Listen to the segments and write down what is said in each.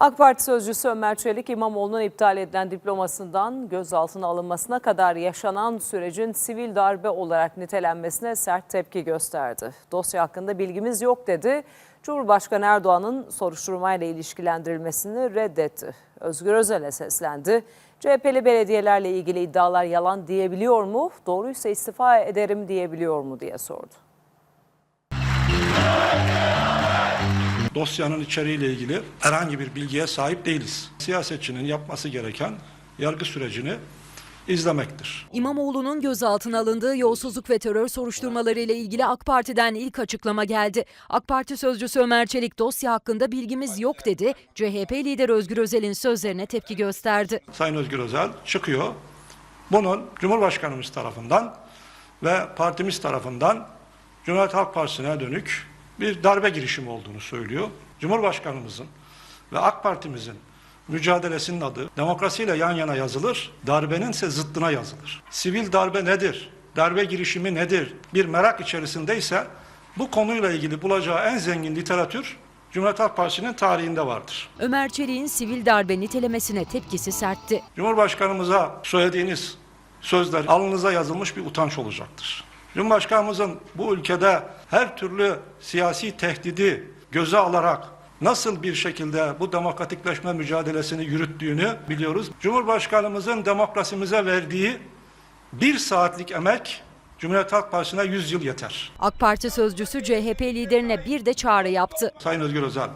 AK Parti sözcüsü Ömer Çelik İmamoğlu'nun iptal edilen diplomasından gözaltına alınmasına kadar yaşanan sürecin sivil darbe olarak nitelenmesine sert tepki gösterdi. Dosya hakkında bilgimiz yok dedi. Cumhurbaşkanı Erdoğan'ın soruşturmayla ilişkilendirilmesini reddetti. Özgür Özel'e seslendi. CHP'li belediyelerle ilgili iddialar yalan diyebiliyor mu? Doğruysa istifa ederim diyebiliyor mu diye sordu. Dosyanın içeriğiyle ilgili herhangi bir bilgiye sahip değiliz. Siyasetçinin yapması gereken yargı sürecini izlemektir. İmamoğlu'nun gözaltına alındığı yolsuzluk ve terör soruşturmaları ile ilgili AK Parti'den ilk açıklama geldi. AK Parti sözcüsü Ömer Çelik dosya hakkında bilgimiz yok dedi. CHP lideri Özgür Özel'in sözlerine tepki gösterdi. Sayın Özgür Özel çıkıyor. Bunun Cumhurbaşkanımız tarafından ve partimiz tarafından Cumhuriyet Halk Partisi'ne dönük bir darbe girişimi olduğunu söylüyor. Cumhurbaşkanımızın ve AK Partimizin mücadelesinin adı demokrasiyle yan yana yazılır, darbenin ise zıttına yazılır. Sivil darbe nedir? Darbe girişimi nedir? Bir merak içerisindeyse bu konuyla ilgili bulacağı en zengin literatür Cumhuriyet Halk Partisi'nin tarihinde vardır. Ömer Çelik'in sivil darbe nitelemesine tepkisi sertti. Cumhurbaşkanımıza söylediğiniz sözler alnınıza yazılmış bir utanç olacaktır. Cumhurbaşkanımızın bu ülkede her türlü siyasi tehdidi göze alarak nasıl bir şekilde bu demokratikleşme mücadelesini yürüttüğünü biliyoruz. Cumhurbaşkanımızın demokrasimize verdiği bir saatlik emek Cumhuriyet Halk Partisi'ne 100 yıl yeter. AK Parti sözcüsü CHP liderine bir de çağrı yaptı. Sayın Özgür Özel,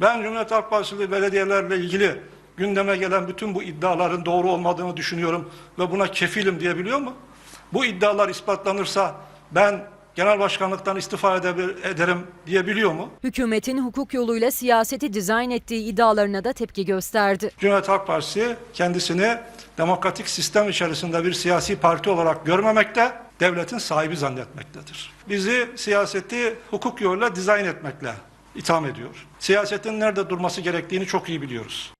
ben Cumhuriyet Halk Partisi belediyelerle ilgili gündeme gelen bütün bu iddiaların doğru olmadığını düşünüyorum ve buna kefilim diyebiliyor mu? Bu iddialar ispatlanırsa ben genel başkanlıktan istifa ederim diyebiliyor mu? Hükümetin hukuk yoluyla siyaseti dizayn ettiği iddialarına da tepki gösterdi. Cumhuriyet Halk Partisi kendisini demokratik sistem içerisinde bir siyasi parti olarak görmemekte, devletin sahibi zannetmektedir. Bizi siyaseti hukuk yoluyla dizayn etmekle itham ediyor. Siyasetin nerede durması gerektiğini çok iyi biliyoruz.